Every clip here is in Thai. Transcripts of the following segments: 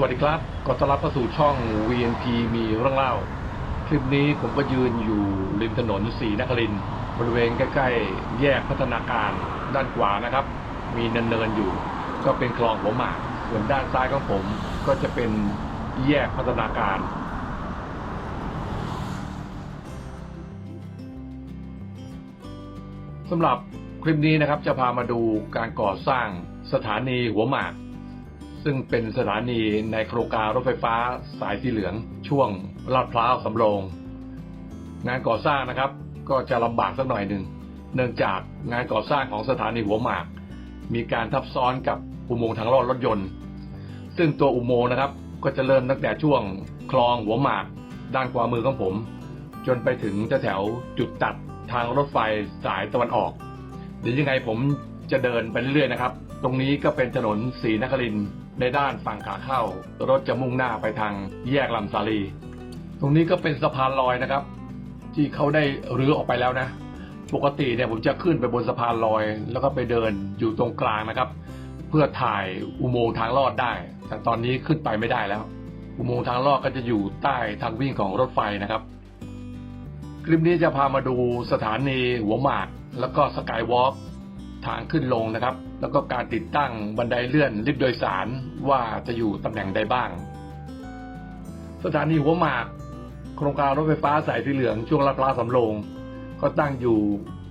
สวัสดีครับขอต้อนรับเข้าสู่ช่อง VNP มีเรื่องเล่า คลิปนี้ผมก็ยืนอยู่ริมถนนศรีนครินบริเวณใกล้ๆ แยกพัฒนาการด้านขวานะครับ มีเนินๆอยู่ ก็เป็นคลองหัวหมากส่วนด้านซ้ายของผมก็จะเป็นแยกพัฒนาการสำหรับคลิปนี้นะครับจะพามาดูการก่อสร้างสถานีหัวหมาก ซึ่งเป็นสถานีในโครงการรถไฟฟ้าสายสีเหลือง ช่วงลาดพร้าวสำโรง งานก่อสร้างนะครับ ก็จะลำบากสักหน่อยหนึ่งเนื่องจากงานก่อสร้างของสถานีหัวหมาก มีการทับซ้อนกับอุโมงค์ทางลอดรถยนต์ ซึ่งตัวอุโมงค์นะครับ ก็จะเริ่มตั้งแต่ช่วงคลองหัวหมาก ด้านขวามือของผม จนไปถึงแถวจุดตัดทางรถไฟสายตะวันออกเดี๋ยวยังไงผมจะเดินไปเรื่อยๆนะครับ ตรงนี้ก็เป็นถนนศรีนครินทร์ ในด้านฝั่งขาเข้ารถจะมุ่งหน้าไปทางแยกลำสาลี ตรงนี้ก็เป็นสะพานลอยนะครับ ที่เขาได้รื้อออกไปแล้วนะ ปกติเนี่ยผมจะขึ้นไปบนสะพานลอย แล้วก็ไปเดินอยู่ตรงกลางนะครับ เพื่อถ่ายอุโมงค์ทางลอดได้ แต่ตอนนี้ขึ้นไปไม่ได้แล้ว อุโมงค์ทางลอดก็จะอยู่ใต้ทางวิ่งของรถไฟนะครับ คลิปนี้จะพามาดูสถานีหัวหมาก แล้วก็สกายวอล์ก ทางขึ้นลงนะครับ แล้วก็การติดตั้งบันไดเลื่อนลิฟต์โดยสารว่าจะอยู่ตำแหน่งใดบ้าง สถานีหัวหมาก โครงการรถไฟฟ้าสายสีเหลืองช่วงลาดพร้าวสำโรง ก็ตั้งอยู่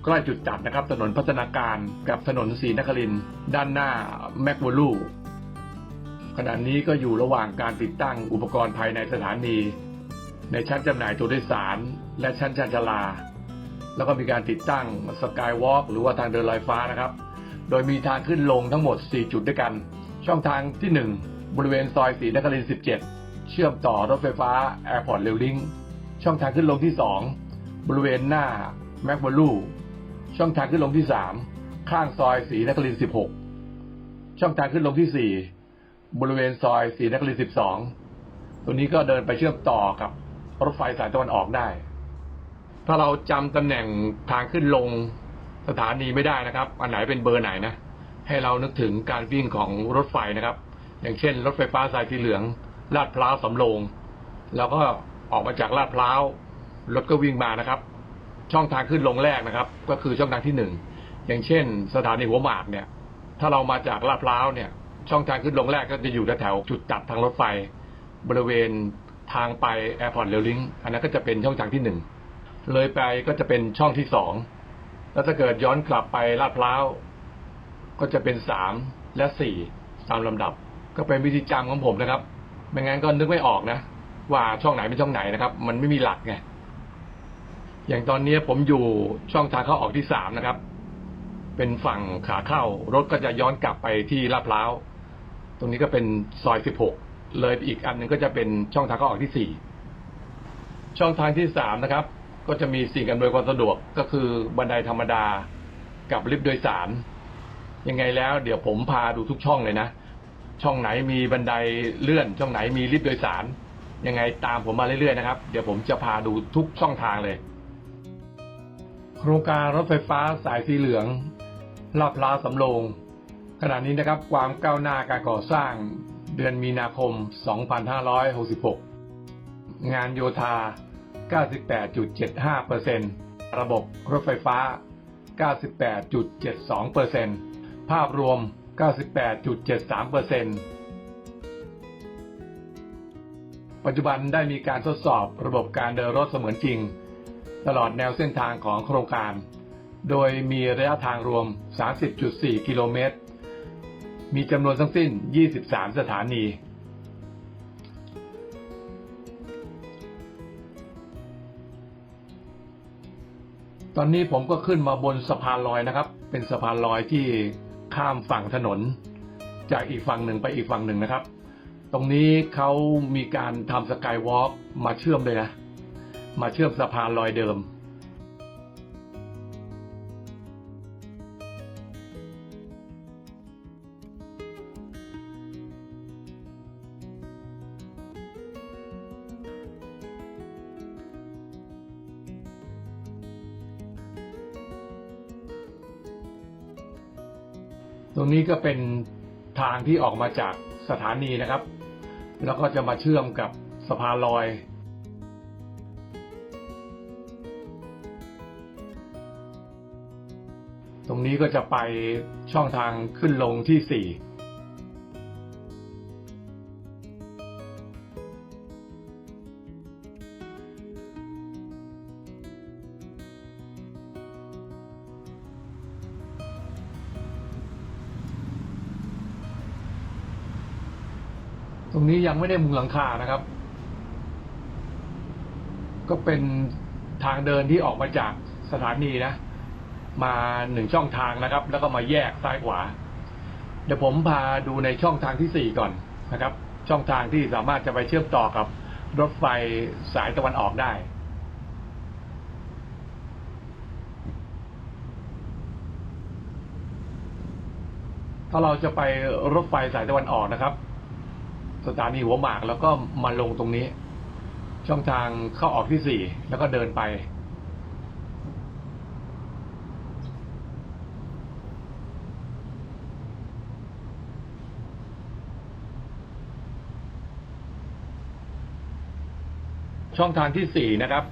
ใกล้จุดตัดนะครับ ถนนพัฒนาการกับถนนศรีนครินด้านหน้าแมกวลูขณะนี้ก็อยู่ระหว่างการติดตั้งอุปกรณ์ภายในสถานี ในชั้นจำหน่ายตัวโดยสาร และชั้นชานชาลา แล้วก็มีการติดตั้งสกายวอล์กหรือว่าทางเดินลอยฟ้านะครับ โดยมีทางขึ้นลงทั้งหมด 4 จุดด้วยกัน ช่องทางที่ 1 บริเวณซอยศรีนครินทร์17 เชื่อมต่อรถไฟฟ้า Airport r a i l i n k ช่องทางขึ้นลงที่ 2 บริเวณหน้าแมกวาลูช่องทางขึ้นลงที่ 3 ข้างซอยศรีนครินทร์16 ช่องทางขึ้นลงที่ 4 บริเวณซอยศรีนครินทร์12 ตัวนี้ก็เดินไปเชื่อมต่อกับรถไฟสายตะวันออกได้ ถ้าเราจำตำแหน่งทางขึ้นลงสถานีไม่ได้นะครับ อันไหนเป็นเบอร์ไหนนะ ให้เรานึกถึงการวิ่งของรถไฟนะครับ อย่างเช่น รถไฟฟ้าสายสีเหลือง ลาดพร้าวสำโรง แล้วก็ออกมาจากลาดพร้าวรถก็วิ่งมานะครับ ช่องทางขึ้นลงแรกนะครับ ก็คือช่องทางที่หนึ่งอย่างเช่น สถานีหัวหมากเนี่ย ถ้าเรามาจากลาดพร้าวเนี่ย ช่องทางขึ้นลงแรกก็จะอยู่แถวจุดตัดทางรถไฟ บริเวณทางไปแอร์พอร์ตเรลลิงอันนั้นก็จะเป็นช่องทางที่หนึ่ง เลยไปก็จะเป็นช่องที่สอง แล้วถ้าเกิดย้อนกลับไปลาดพร้าว ก็จะเป็นสามและสี่ตามลำดับ ก็เป็นวิธีจำของผมนะครับ ไม่งั้นก็นึกไม่ออกนะ ว่าช่องไหนเป็นช่องไหนนะครับ มันไม่มีหลักไง อย่างตอนนี้ผมอยู่ช่องทางเข้าออกที่สามนะครับ เป็นฝั่งขาเข้า รถก็จะย้อนกลับไปที่ลาดพร้าว ตรงนี้ก็เป็นซอยสิบหก เลยอีกอันหนึงก็จะเป็นช่องทางเข้าออกที่สี่ ช่องทางที่สามนะครับ ก็จะมีสิ่งอำนวยความสะดวกก็คือบันไดธรรมดากับลิฟต์โดยสาร ยังไงแล้ว เดี๋ยวผมพาดูทุกช่องเลยนะ ช่องไหนมีบันไดเลื่อน ช่องไหนมีลิฟต์โดยสาร ยังไงตามผมมาเรื่อยๆนะครับ เดี๋ยวผมจะพาดูทุกช่องทางเลย โครงการรถไฟฟ้าสายสีเหลืองลาดพร้าสำโรงขณะนี้นะครับความก้าวหน้าการก่อสร้างเดือนมีนาคม 2566 งานโยธา 98.75%ระบบรถไฟฟ้า 98.72%ภาพรวม 98.73%ปัจจุบันได้มีการทดสอบระบบการเดินรถเสมือนจริง ตลอดแนวเส้นทางของโครงการ โดยมีระยะทางรวม 30.4 กิโลเมตร มีจำนวนทั้งสิ้น 23 สถานี ตอนนี้ผมก็ขึ้นมาบนสะพานลอยนะครับ เป็นสะพานลอยที่ข้ามฝั่งถนน จากอีกฝั่งหนึ่งไปอีกฝั่งหนึ่งนะครับ ตรงนี้เขามีการทำสกายวอล์กมาเชื่อมเลยนะ มาเชื่อมสะพานลอยเดิม ตรงนี้ก็เป็นทางที่ออกมาจากสถานีนะครับ แล้วก็จะมาเชื่อมกับสะพานลอย ตรงนี้ก็จะไปช่องทางขึ้นลงที่4 รงนี้ยังไม่ได้มุงหลังคานะครับ ก็เป็นทางเดินที่ออกมาจากสถานีนะ มาหนึ่งช่องทางนะครับ แล้วก็มาแยกซ้ายขวา เดี๋ยวผมพาดูในช่องทางที่สี่ก่อนนะครับ ช่องทางที่สามารถจะไปเชื่อมต่อกับรถไฟสายตะวันออกได้ถ้าเราจะไปรถไฟสายตะวันออกนะครับ สถานีหัวหมากแล้วก็มาลงตรงนี้ ช่องทางเข้าออกที่สี่แล้วก็เดินไป ช่องทางที่สี่นะครับ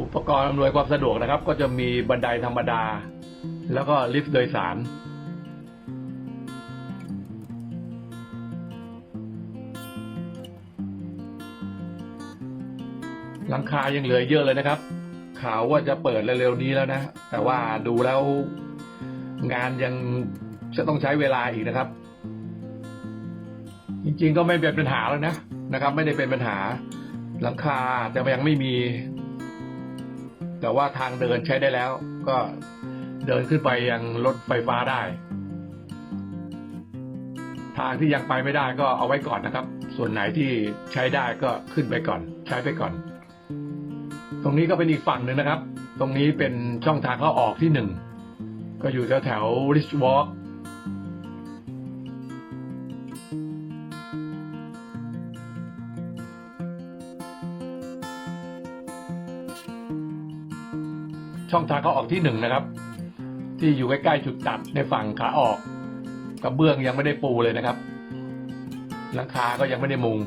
อุปกรณ์อำนวยความสะดวกนะครับ ก็จะมีบันไดธรรมดา แล้วก็ลิฟต์โดยสาร หลังคายังเหลือเยอะเลยนะครับข่าวว่าจะเปิดเร็วๆนี้แล้วนะ แต่ว่าดูแล้วงานยังจะต้องใช้เวลาอีกนะครับ จริงๆก็ไม่เป็นปัญหาแล้วนะนะครับ ไม่ได้เป็นปัญหาหลังคาแต่ยังไม่มี แต่ว่าทางเดินใช้ได้แล้ว ก็เดินขึ้นไปยังรถไฟฟ้าได้ ทางที่ยังไปไม่ได้ก็เอาไว้ก่อนนะครับ ส่วนไหนที่ใช้ได้ก็ขึ้นไปก่อน ใช้ไปก่อน รงนี้ก็เป็นอีกฝั่งหนึ่งนะครับ ตรงนี้เป็นช่องทางเข้าออกที่หนึ่ง ก็อยู่แถวแถวริชวอล์กช่องทางเข้าออกที่หนึ่งนะครับ ที่อยู่ใกล้ๆจุดตัดในฝั่งขาออกกระเบื้องยังไม่ได้ปูเลยนะครับหลังคาก็ยังไม่ได้มุง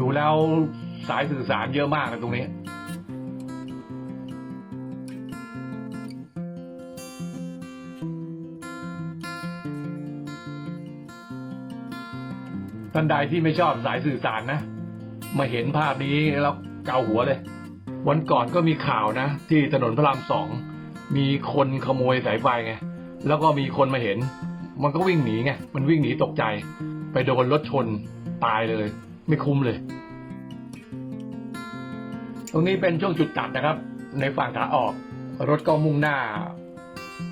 ดูแล้วสายสื่อสารเยอะมากเลยตรงนี้ ท่านใดที่ไม่ชอบสายสื่อสารนะ มาเห็นภาพนี้แล้วเกาหัวเลย วันก่อนก็มีข่าวนะ ที่ถนนพระรามสอง มีคนขโมยสายไฟไง แล้วก็มีคนมาเห็น มันก็วิ่งหนีไง มันวิ่งหนีตกใจ ไปโดนรถชนตายเลย ไม่คุ้มเลย ตรงนี้เป็นช่วงจุดตัดนะครับ ในฝั่งขาออก รถก็มุ่งหน้า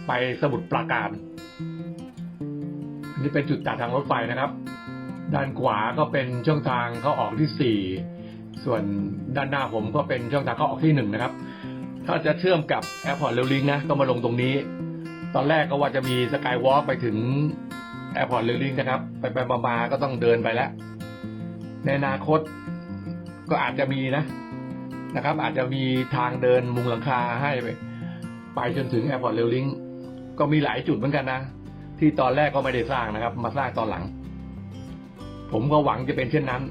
ไปสมุทรปราการอันนี้เป็นจุดตัดทางรถไฟนะครับ ด้านขวาก็เป็นช่องทางเข้าออกที่สี่ส่วนด้านหน้าผมก็เป็นช่องทางเข้าออกที่หนึ่งนะครับ ถ้าจะเชื่อมกับแอร์พอร์ตเรลลิงนะก็มาลงตรงนี้ ตอนแรกก็ว่าจะมีสกายวอล์กไปถึงแอร์พอร์ตเรลลิงนะครับ ไปไปมามาก็ต้องเดินไปแล้ว ในอนาคตก็อาจจะมีนะ นะครับ อาจจะมีทางเดินมุงหลังคาให้ไปไปจนถึงแอร์พอร์ตเรลลิงก็มีหลายจุดเหมือนกันนะ ที่ตอนแรกก็ไม่ได้สร้างนะครับ มาสร้างตอนหลัง ผมก็หวังจะเป็นเช่นนั้น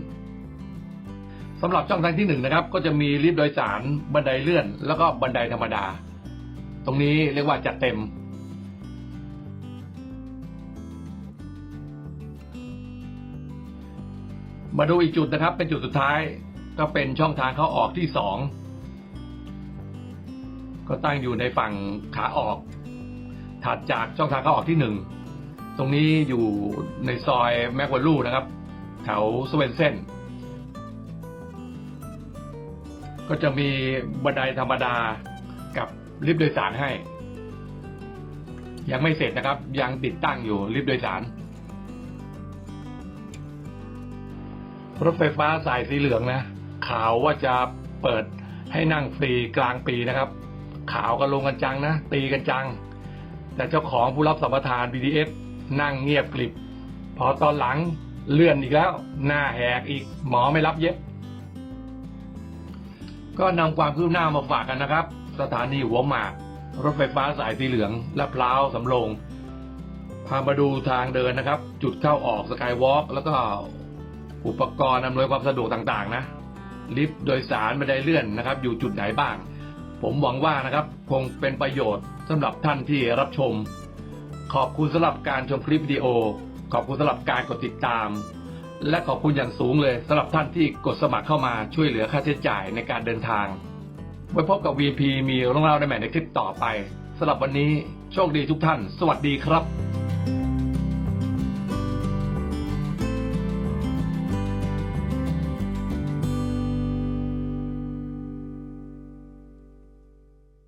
สำหรับช่องทางที่หนึ่งนะครับ ก็จะมีลิฟต์โดยสารบันไดเลื่อน แล้วก็บันไดธรรมดา ตรงนี้เรียกว่าจัดเต็มมาดูอีกจุดนะครับ เป็นจุดสุดท้าย ก็เป็นช่องทางเข้าออกที่สองก็ตั้งอยู่ในฝั่งขาออก ถัดจากช่องทางเข้าออกที่หนึ่งตรงนี้อยู่ในซอยแมกวาลูนะครับ แถวสเวนเซนก็จะมีบันไดธรรมดากับลิฟต์โดยสารให้ ยังไม่เสร็จนะครับ ยังติดตั้งอยู่ลิฟต์โดยสาร รถไฟฟ้าสายสีเหลืองนะ ข่าวว่าจะเปิดให้นั่งฟรีกลางปีนะครับ ข่าวกันลงกันจังนะ ตีกันจัง แต่เจ้าของผู้รับสัมปทาน BDF นั่งเงียบกริบ พอตอนหลังเลื่อนอีกแล้ว หน้าแหกอีกหมอไม่รับเย็บ ก็นำความคืบหน้ามาฝากกันนะครับ สถานีหัวหมาก รถไฟฟ้าสายสีเหลืองและพร้าวสำโรงพามาดูทางเดินนะครับ จุดเข้าออกสกายวอล์กแล้วก็อุปกรณ์อำนวยความสะดวกต่างๆ นะ ลิฟต์โดยสารบันไดเลื่อนนะครับ อยู่จุดไหนบ้าง ผมหวังว่านะครับ คงเป็นประโยชน์สำหรับท่านที่รับชม ขอบคุณสำหรับการชมคลิปวิดีโอ ขอบคุณสำหรับการกดติดตาม และขอบคุณอย่างสูงเลยสำหรับท่านที่กดสมัครเข้ามาช่วยเหลือค่าใช้จ่ายในการเดินทางไว้พบกับ VP มีเรื่องราวในแหม่ในคลิปต่อไปสำหรับวันนี้โชคดีทุกท่าน สวัสดีครับ